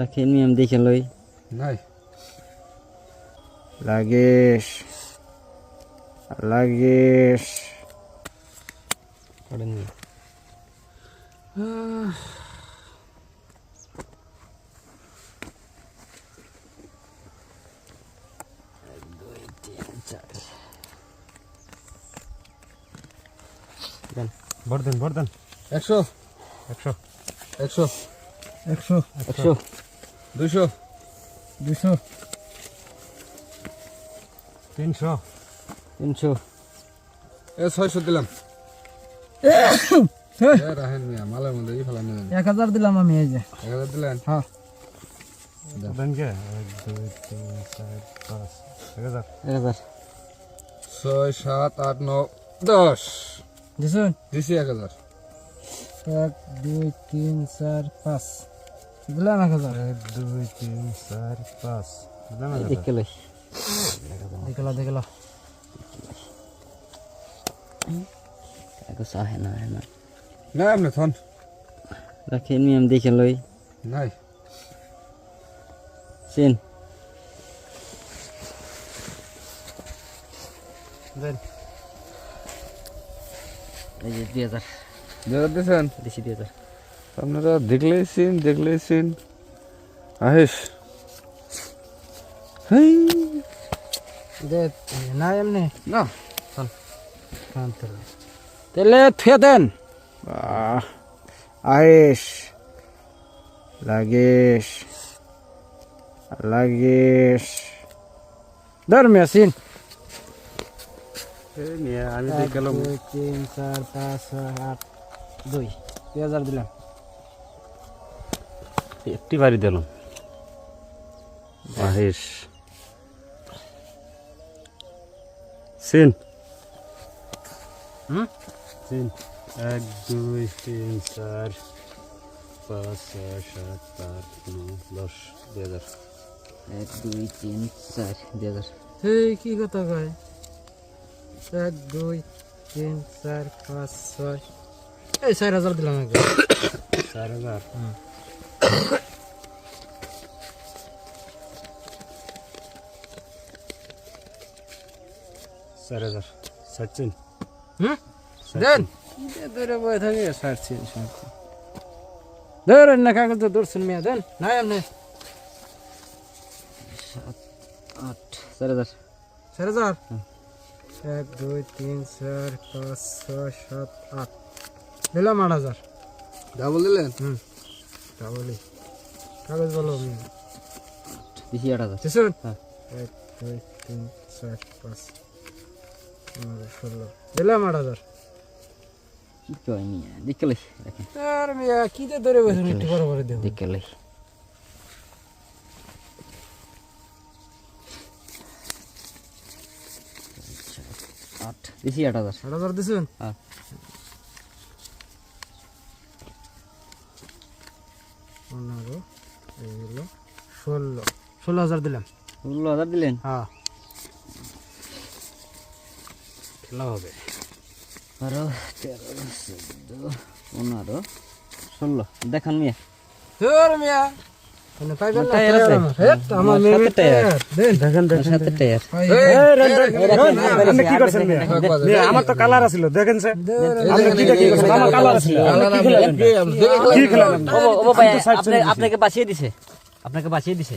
রাখেন আমি দেখে লই। নাই। লাগেশ। লাগেশ। করেন নি। ভর দেন ভর দেন। একশো। একশো। একশো। একশো। একশো। দুইশো। দুশো তিনশো। তিনশো। এ ছয়শো দিলাম। নেবেন। এক হাজার দিলাম আমি এই যে। এক হাজার দিলেন? হ্যাঁ। ছয় সাত আট নয় দশ। দিছি এক হাজার। এক দুই তিন চার পাঁচ। দিলাম এক হাজার এক দুই তিন চার পাঁচ দিলাম এক হাজার। দেখলা দেখলা কাগজ আহে না আহে না না আপনি থন রাখেন আমি দেখে লই নাই চেন এই যে দুই হাজার যারা দিয়েছেন? দিছি দুই হাজার। আপনারা দেখলেই সিন দেখলেই সিন আহিস। না এমনি। না। তাহলে থুয়ে দেন। আয়েশ লাগেশ লাগেশ ধর মেশিন আমি গেলাম। তিন চার পাঁচ আট দুই। দুই হাজার দিলাম। একটি বাড়ি দিলাম। আহিস সিন। হুম? তিন এক দুই তিন চার পাঁচ ছয় সাত আট নয় দশ দুই হাজার। এক দুই তিন চার দুই হাজার। এই কি কথা কয়? এক দুই তিন চার পাঁচ ছয়। এই চার হাজার দিলাম একবার চার হাজার? হুম। দেন দূরে বয়ে থাকে সারছি ধর না কাগজ তো দূরছেন মেয়ে দেন নাই এমনি আট চার হাজার চার হাজার এক দুই তিন চার পাঁচ ছয় সাত আট দিলাম আট হাজার ডাবল দিলেন হুম তা বলি কাগজ বলো দিছি আট হাজার দিছুন হ্যাঁ। এক দুই তিন চার পাঁচ পনেরো ষোলো দিলাম আট হাজার। কি কয় আর মেয়া ধরে একটু বড় দেবো আট দিছি আট হাজার। আট হাজার দিছুন? হ্যাঁ। পনেরো ষোলো। ষোলো হাজার দিলাম। ষোলো হাজার দিলেন? হ্যাঁ। খেলা হবে বারো তেরো চোদ্দ পনেরো ষোলো দেখান মিয়া ধর মিয়া মানে? আমার হেট, আমার আমার মেয়ে সাথে টায়ার। টায়ার দেন দেখেন সাথে টায়ার আপনি কি করছেন আমার তো কালার আছিল দেখেন স্যার আপনি কি কি করছেন আমার কালার আছিল কি খেলেন ও ও ভাই আপনি আপনাকে বাঁচিয়ে দিছে আপনাকে বাঁচিয়ে দিছে